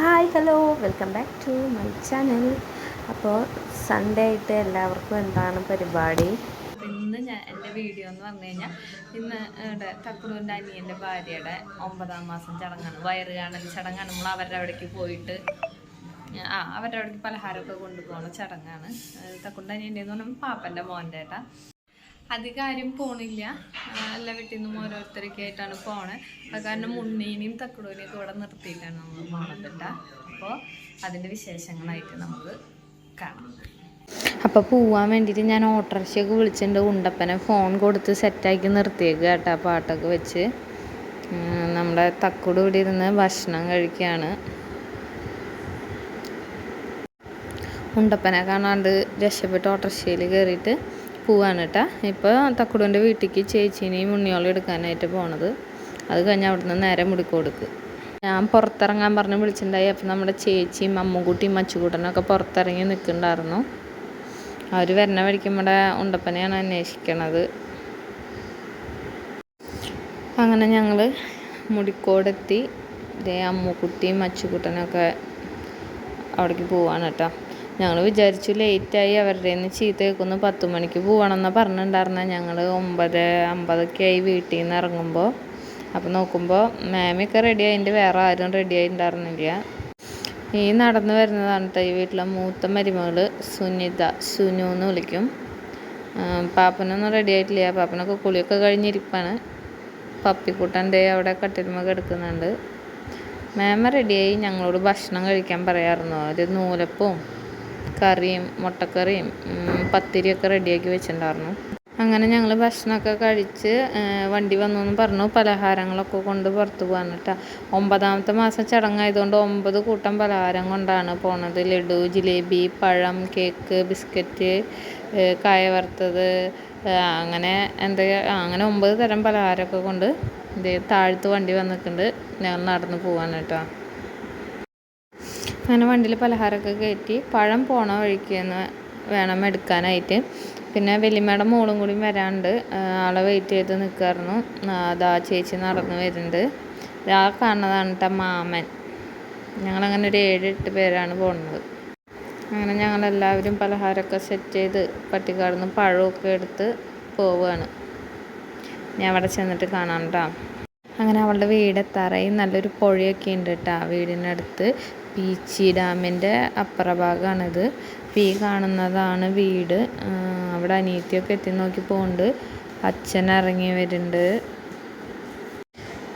Hi hello welcome back to my channel. അപ്പോൾ Sunday ആയിട്ട് എല്ലാവർക്കും എന്താണ് പരിപാടി? ഇന്ന് ഞാൻ എന്റെ വീഡിയോ എന്ന് പറഞ്ഞു കഴിഞ്ഞാൽ ഇന്ന് ഇവിടെ തക്കുറൂന്റെ അനിയന്റെ ഭാര്യയുടെ ഒമ്പതാം മാസം ചടങ്ങാണ്. വയറ് കാണൽ ചടങ്ങാണ്. നമ്മൾ അവരുടെ അവിടേക്ക് പോയിട്ട് ആ അവരുടെ അവിടേക്ക് പലഹാരമൊക്കെ കൊണ്ടുപോകുന്ന ചടങ്ങാണ്. തക്കുറൂന്റെ അനിയന്റെ എന്ന് പറഞ്ഞാൽ പാപ്പന്റെ മോന്റെ ഏട്ടാ. അധികം ആരും പോണില്ല. എല്ലാ വീട്ടിൽ നിന്നും ഓരോരുത്തരൊക്കെ ആയിട്ടാണ് പോണേ. അത് കാരണം ഉണ്ണീനെയും ഒക്കെ ഇവിടെ നിർത്തിയിട്ടാണ് നമ്മൾ പോണത് കേട്ടാ അപ്പോൾ അതിന്റെ വിശേഷങ്ങളായിട്ട് നമുക്ക് കാണാം. അപ്പോൾ പോവാൻ വേണ്ടിയിട്ട് ഞാൻ ഓട്ടോറിക്ഷയൊക്കെ വിളിച്ചിട്ടുണ്ട്. ഉണ്ടപ്പനെ ഫോൺ കൊടുത്ത് സെറ്റാക്കി നിർത്തിയേക്ക് കേട്ടോ പാട്ടൊക്കെ വെച്ച്. നമ്മുടെ തക്കുട് ഇവിടെ ഇരുന്ന് ഭക്ഷണം കഴിക്കുകയാണ് ഉണ്ടപ്പനെ കാണാണ്ട് രക്ഷപ്പെട്ട് ഓട്ടോറിക്ഷയിൽ കയറിയിട്ട് പോവാണ് കേട്ടോ ഇപ്പോൾ തക്കുടുവിന്റെ വീട്ടിലേക്ക് ചേച്ചീനെയും ഉണ്ണിയോളം എടുക്കാനായിട്ട് പോണത്. അത് കഴിഞ്ഞ് അവിടുന്ന് നേരെ മുടിക്കൊടുക്ക്. ഞാൻ പുറത്തിറങ്ങാൻ പറഞ്ഞ് വിളിച്ചിട്ടുണ്ടായി അപ്പം നമ്മുടെ ചേച്ചിയും അമ്മുക്കുട്ടിയും മച്ചുകൂട്ടനൊക്കെ പുറത്തിറങ്ങി നിൽക്കുന്നുണ്ടായിരുന്നു. അവർ വരണ വഴിക്കുമ്പോടെ ഉണ്ടപ്പനെയാണ് അന്വേഷിക്കണത്. അങ്ങനെ ഞങ്ങൾ മുടിക്കോടെത്തി. ദേ അമ്മുക്കുട്ടിയും മച്ചുക്കുട്ടനൊക്കെ അവിടേക്ക് പോവാണ് കേട്ടോ ഞങ്ങൾ വിചാരിച്ചു ലേറ്റായി അവരുടെ നിന്ന് ചീത്ത കേൾക്കുന്നു. പത്ത് മണിക്ക് പോകണമെന്ന് പറഞ്ഞിട്ടുണ്ടായിരുന്ന. ഞങ്ങൾ ഒമ്പത് അമ്പതൊക്കെ ആയി വീട്ടിൽ നിന്ന് ഇറങ്ങുമ്പോൾ അപ്പോൾ നോക്കുമ്പോൾ മാമിയൊക്കെ റെഡി ആയിട്ട് വേറെ ആരും റെഡി ആയിട്ടുണ്ടായിരുന്നില്ല. ഈ നടന്നു വരുന്നതാണ് കേട്ടോ ഈ വീട്ടിലെ മൂത്ത മരുമകൾ സുനിത. സുനു എന്ന് വിളിക്കും. പാപ്പനൊന്നും റെഡി ആയിട്ടില്ല. പാപ്പനൊക്കെ കുളിയൊക്കെ കഴിഞ്ഞിരിപ്പാണ്. പപ്പിക്കുട്ടന്റെ അവിടെ കട്ടിലുമ കിടക്കുന്നുണ്ട്. മാമ റെഡിയായി ഞങ്ങളോട് ഭക്ഷണം കഴിക്കാൻ പറയാറുന്നു ഒരു നൂലപ്പവും കറിയും മുട്ടക്കറിയും പത്തിരിയൊക്കെ റെഡിയാക്കി വെച്ചിട്ടുണ്ടായിരുന്നു. അങ്ങനെ ഞങ്ങൾ ഭക്ഷണമൊക്കെ കഴിച്ച് വണ്ടി വന്നു എന്ന് പറഞ്ഞു. പലഹാരങ്ങളൊക്കെ കൊണ്ട് പുറത്ത് പോകാൻ കേട്ടോ ഒമ്പതാമത്തെ മാസം ചടങ്ങായതുകൊണ്ട് ഒമ്പത് കൂട്ടം പലഹാരം കൊണ്ടാണ് പോണത്. ലഡു ജിലേബി പഴം കേക്ക് ബിസ്ക്കറ്റ് കായ വറുത്തത് അങ്ങനെ എന്തൊക്കെ അങ്ങനെ ഒമ്പത് തരം പലഹാരമൊക്കെ കൊണ്ട് താഴത്ത് വണ്ടി വന്നിട്ടുണ്ട്. ഞങ്ങൾ നടന്ന് പോകാൻ കേട്ടോ അങ്ങനെ വണ്ടിയിൽ പലഹാരമൊക്കെ കയറ്റി പഴം പോണ വഴിക്ക് നിന്ന് വേണം എടുക്കാനായിട്ട്. പിന്നെ വലിയമ്മയുടെ മോളും കൂടി വരാണ്ട് ആളെ വെയിറ്റ് ചെയ്ത് നിൽക്കായിരുന്നു അതാ ചേച്ചി നടന്നു വരുന്നുണ്ട്. ആ കാണുന്നതാണ് കേട്ടോ മാമൻ. ഞങ്ങളങ്ങനെ ഒരു ഏഴ് എട്ട് പേരാണ് പോകുന്നത് അങ്ങനെ ഞങ്ങളെല്ലാവരും പലഹാരമൊക്കെ സെറ്റ് ചെയ്ത് പട്ടിക്കാട് പഴമൊക്കെ എടുത്ത് പോവുകയാണ് ഞാൻ അവിടെ ചെന്നിട്ട് കാണാം കേട്ടോ അങ്ങനെ അവളുടെ വീടെത്താറായി. നല്ലൊരു പുഴയൊക്കെ ഉണ്ട് കേട്ടോ വീടിനടുത്ത്. പീച്ചി ഡാമിന്റെ അപ്പുറ ഭാഗമാണിത് അപ്പോൾ ഈ കാണുന്നതാണ് വീട്. അവിടെ അനിയത്തിയൊക്കെ എത്തി നോക്കി പോകുന്നുണ്ട് അച്ഛൻ ഇറങ്ങി വരുന്നുണ്ട്.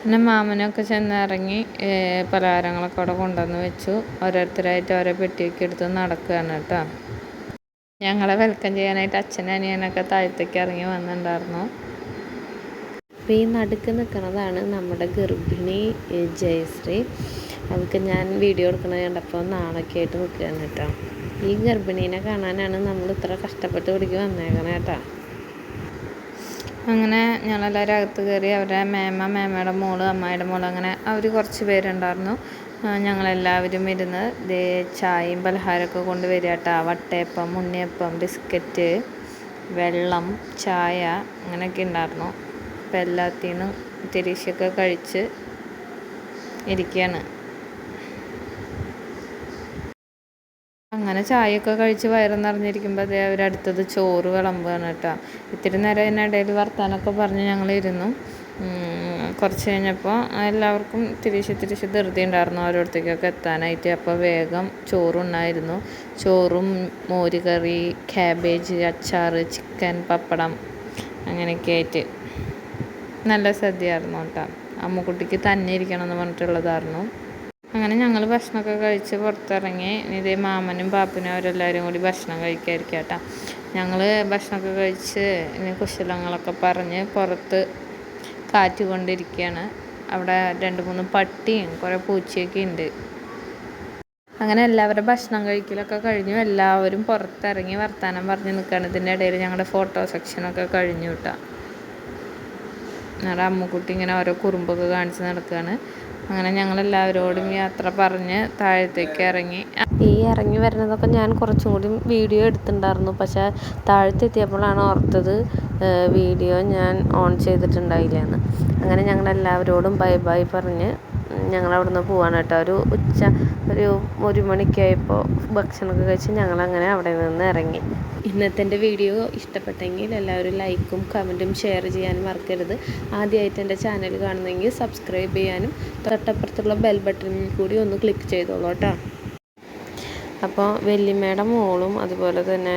പിന്നെ മാമനൊക്കെ ചെന്ന് ഇറങ്ങി പലഹാരങ്ങളൊക്കെ അവിടെ കൊണ്ടുവന്ന് വെച്ചു. ഓരോരുത്തരായിട്ട് ഓരോ പെട്ടിയൊക്കെ എടുത്ത് നടക്കുകയാണ് കേട്ടോ. ഞങ്ങളെ വെൽക്കം ചെയ്യാനായിട്ട് അച്ഛനും അനിയനൊക്കെ താഴത്തേക്ക് ഇറങ്ങി വന്നിട്ടുണ്ടായിരുന്നു. അപ്പോൾ ഈ നടുക്ക് നിൽക്കുന്നതാണ് നമ്മുടെ ഗർഭിണി ജയശ്രീ. അവൾക്ക് ഞാൻ വീഡിയോ എടുക്കണത് കണ്ടപ്പോൾ നാണൊക്കെ ആയിട്ട് നിൽക്കുകയാണ് കേട്ടോ. ഈ ഗർഭിണീനെ കാണാനാണ് നമ്മൾ ഇത്ര കഷ്ടപ്പെട്ട് പിടിക്ക് വന്നേക്കണേ കേട്ടോ. അങ്ങനെ ഞങ്ങളെല്ലാവരും അകത്ത് കയറി അവരുടെ മേമ മേമയുടെ മോൾ അമ്മായിയുടെ മോൾ അങ്ങനെ അവർ കുറച്ച് പേരുണ്ടായിരുന്നു. ഞങ്ങളെല്ലാവരും ഇരുന്ന് ദേ ചായയും പലഹാരമൊക്കെ കൊണ്ട് വരിക കേട്ടോ. വട്ടയപ്പം ഉണ്ണിയപ്പം ബിസ്ക്കറ്റ് വെള്ളം ചായ അങ്ങനെയൊക്കെ ഉണ്ടായിരുന്നു. അപ്പം എല്ലാത്തിനും തിരിച്ചൊക്കെ കഴിച്ച് ഇരിക്കുകയാണ്. അങ്ങനെ ചായയൊക്കെ കഴിച്ച് വയറ് നിറഞ്ഞിരിക്കുമ്പോൾ അതേ അവരടുത്തത് ചോറ് വിളമ്പുകയാണ് കേട്ടോ. ഇത്തിരി നേരം അതിനിടയിൽ വർത്താനമൊക്കെ പറഞ്ഞ് ഞങ്ങളിരുന്നു. കുറച്ച് കഴിഞ്ഞപ്പോൾ എല്ലാവർക്കും തിരിച്ച് തിരിച്ച് ധൃതി ഉണ്ടായിരുന്നു ഓരോരുത്തേക്കൊക്കെ എത്താനായിട്ട്. അപ്പോൾ വേഗം ചോറുണ്ണായിരുന്നു. ചോറും മോരുകറി ക്യാബേജ് അച്ചാർ ചിക്കൻ പപ്പടം അങ്ങനെയൊക്കെ ആയിട്ട് നല്ല സദ്യയായിരുന്നു കേട്ടോ. അമ്മുക്കുട്ടിക്ക് തന്നെ ഇരിക്കണം എന്ന് പറഞ്ഞിട്ടുള്ളതായിരുന്നു. അങ്ങനെ ഞങ്ങൾ ഭക്ഷണമൊക്കെ കഴിച്ച് പുറത്തിറങ്ങി. ഇതേ മാമനും പാപ്പനും അവരെല്ലാവരും കൂടി ഭക്ഷണം കഴിക്കായിരിക്കും കേട്ടോ. ഞങ്ങൾ ഭക്ഷണമൊക്കെ കഴിച്ച് കുശലങ്ങളൊക്കെ പറഞ്ഞ് പുറത്ത് കാറ്റ് കൊണ്ടിരിക്കുകയാണ് അവിടെ രണ്ട് മൂന്ന് പട്ടിയും കുറേ പൂച്ചയൊക്കെ ഉണ്ട്. അങ്ങനെ എല്ലാവരുടെ ഭക്ഷണം കഴിക്കലൊക്കെ കഴിഞ്ഞു. എല്ലാവരും പുറത്തിറങ്ങി വർത്തമാനം പറഞ്ഞ് നിൽക്കുകയാണ്. ഇതിന്റെ ഇടയിൽ ഞങ്ങളുടെ ഫോട്ടോ സെക്ഷനൊക്കെ കഴിഞ്ഞു കേട്ടോ. ഞങ്ങളുടെ അമ്മുക്കുട്ടി ഇങ്ങനെ ഓരോ കുറുമ്പൊക്കെ കാണിച്ച് നടക്കുകയാണ്. അങ്ങനെ ഞങ്ങളെല്ലാവരോടും യാത്ര പറഞ്ഞ് താഴത്തേക്ക് ഇറങ്ങി. ഈ ഇറങ്ങി വരുന്നതൊക്കെ ഞാൻ കുറച്ചും കൂടി വീഡിയോ എടുത്തിട്ടുണ്ടായിരുന്നു. പക്ഷെ താഴത്തെത്തിയപ്പോഴാണ് ഓർത്തത് വീഡിയോ ഞാൻ ഓൺ ചെയ്തിട്ടുണ്ടായില്ല എന്ന് അങ്ങനെ ഞങ്ങളെല്ലാവരോടും ബൈ ബൈ പറഞ്ഞ് ഞങ്ങൾ അവിടുന്ന് പോവാണ് കേട്ടോ ഒരു ഉച്ച ഒരു ഒരു മണിക്കായപ്പോൾ ഭക്ഷണമൊക്കെ കഴിച്ച് ഞങ്ങളങ്ങനെ അവിടെ നിന്ന് ഇറങ്ങി. ഇന്നത്തെ എന്റെ വീഡിയോ ഇഷ്ടപ്പെട്ടെങ്കിൽ എല്ലാവരും ലൈക്കും കമന്റും ഷെയർ ചെയ്യാനും മറക്കരുത്. ആദ്യമായിട്ട് എന്റെ ചാനൽ കാണുന്നെങ്കിൽ സബ്സ്ക്രൈബ് ചെയ്യാനും തൊട്ടപ്പുറത്തുള്ള ബെൽ ബട്ടണിൽ കൂടി ഒന്ന് ക്ലിക്ക് ചെയ്തോളൂ കേട്ടോ. അപ്പോൾ വല്യമ്മയുടെ മോളും അതുപോലെ തന്നെ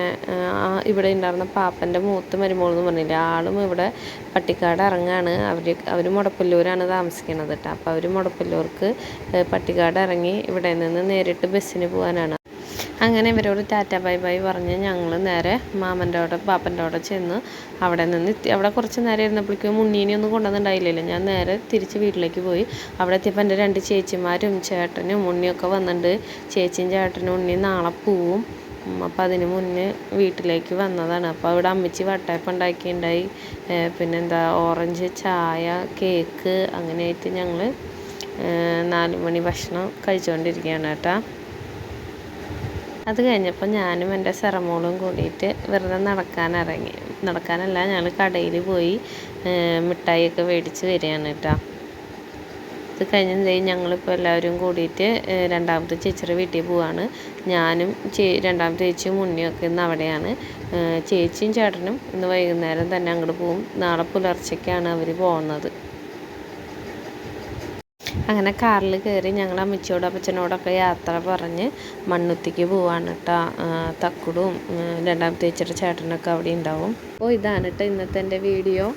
ആ ഇവിടെ ഉണ്ടായിരുന്ന പാപ്പന്റെ മൂത്ത മരുമോളെന്ന് പറഞ്ഞില്ലേ ആളും ഇവിടെ പട്ടിക്കാട് ഇറങ്ങാണ്. അവർ അവർ മുടപ്പല്ലൂരാണ് താമസിക്കുന്നത് കേട്ടോ. അപ്പോൾ അവർ മുടപ്പല്ലൂർക്ക് പട്ടിക്കാട് ഇറങ്ങി ഇവിടെ നിന്ന് നേരിട്ട് ബസ്സിന് പോകാനാണ് അങ്ങനെ ഇവരോട് ടാറ്റ ബൈ ബൈ പറഞ്ഞ് ഞങ്ങൾ നേരെ മാമന്റെ അവിടെ പാപ്പന്റെ അവിടെ ചെന്ന് അവിടെ നിന്ന് അവിടെ കുറച്ച് നേരം ഇരുന്നപ്പോഴേക്കും ഉണ്ണീനെ ഒന്നും കൊണ്ടുവന്നിട്ടുണ്ടായില്ലല്ലോ. ഞാൻ നേരെ തിരിച്ച് വീട്ടിലേക്ക് പോയി. അവിടെ എത്തിയപ്പോൾ എന്റെ രണ്ട് ചേച്ചിമാരും ചേട്ടനും ഉണ്ണിയൊക്കെ വന്നിട്ടുണ്ട്. ചേച്ചിയും ചേട്ടനും ഉണ്ണിയും നാളെ പോവും. അപ്പം അതിന് മുന്നേ വീട്ടിലേക്ക് വന്നതാണ്. അപ്പോൾ അവിടെ അമ്മച്ചി വട്ടയപ്പം ഉണ്ടാക്കിയിട്ടുണ്ടായി. പിന്നെന്താ ഓറഞ്ച് ചായ കേക്ക് അങ്ങനെയായിട്ട് ഞങ്ങൾ നാല് മണി ഭക്ഷണം കഴിച്ചുകൊണ്ടിരിക്കുകയാണ് കേട്ടോ. അത് കഴിഞ്ഞപ്പോൾ ഞാനും എന്റെ സെറമോളും കൂടിയിട്ട് വെറുതെ നടക്കാനിറങ്ങി നടക്കാനല്ല ഞങ്ങൾ കടയിൽ പോയി മിഠായിയൊക്കെ മേടിച്ച് വരികയാണ് കേട്ടോ. ഇത് കഴിഞ്ഞ് ഞങ്ങളിപ്പോൾ എല്ലാവരും കൂടിയിട്ട് രണ്ടാമത്തെ ചേച്ചിയുടെ വീട്ടിൽ പോവാണ്. ഞാനും ചേ രണ്ടാമത്തെ ചേച്ചിയും മുന്നിയൊക്കെ ഇന്ന് അവിടെയാണ്. ചേച്ചിയും ചേട്ടനും ഇന്ന് വൈകുന്നേരം തന്നെ അങ്ങോട്ട് പോവും. നാളെ പുലർച്ചയ്ക്കാണ് അവർ പോകുന്നത് അങ്ങനെ കാറിൽ കയറി ഞങ്ങൾ അമ്മച്ചിയോടും അപ്പച്ചനോടൊക്കെ യാത്ര പറഞ്ഞ് മണ്ണുത്തിക്ക് പോവാണ് കേട്ടോ തക്കുടും രണ്ടാമത്തെ ചേട്ടനൊക്കെ അവിടെ ഉണ്ടാവും. അപ്പോൾ ഇതാണ് കേട്ടോ ഇന്നത്തെ എന്റെ വീഡിയോ.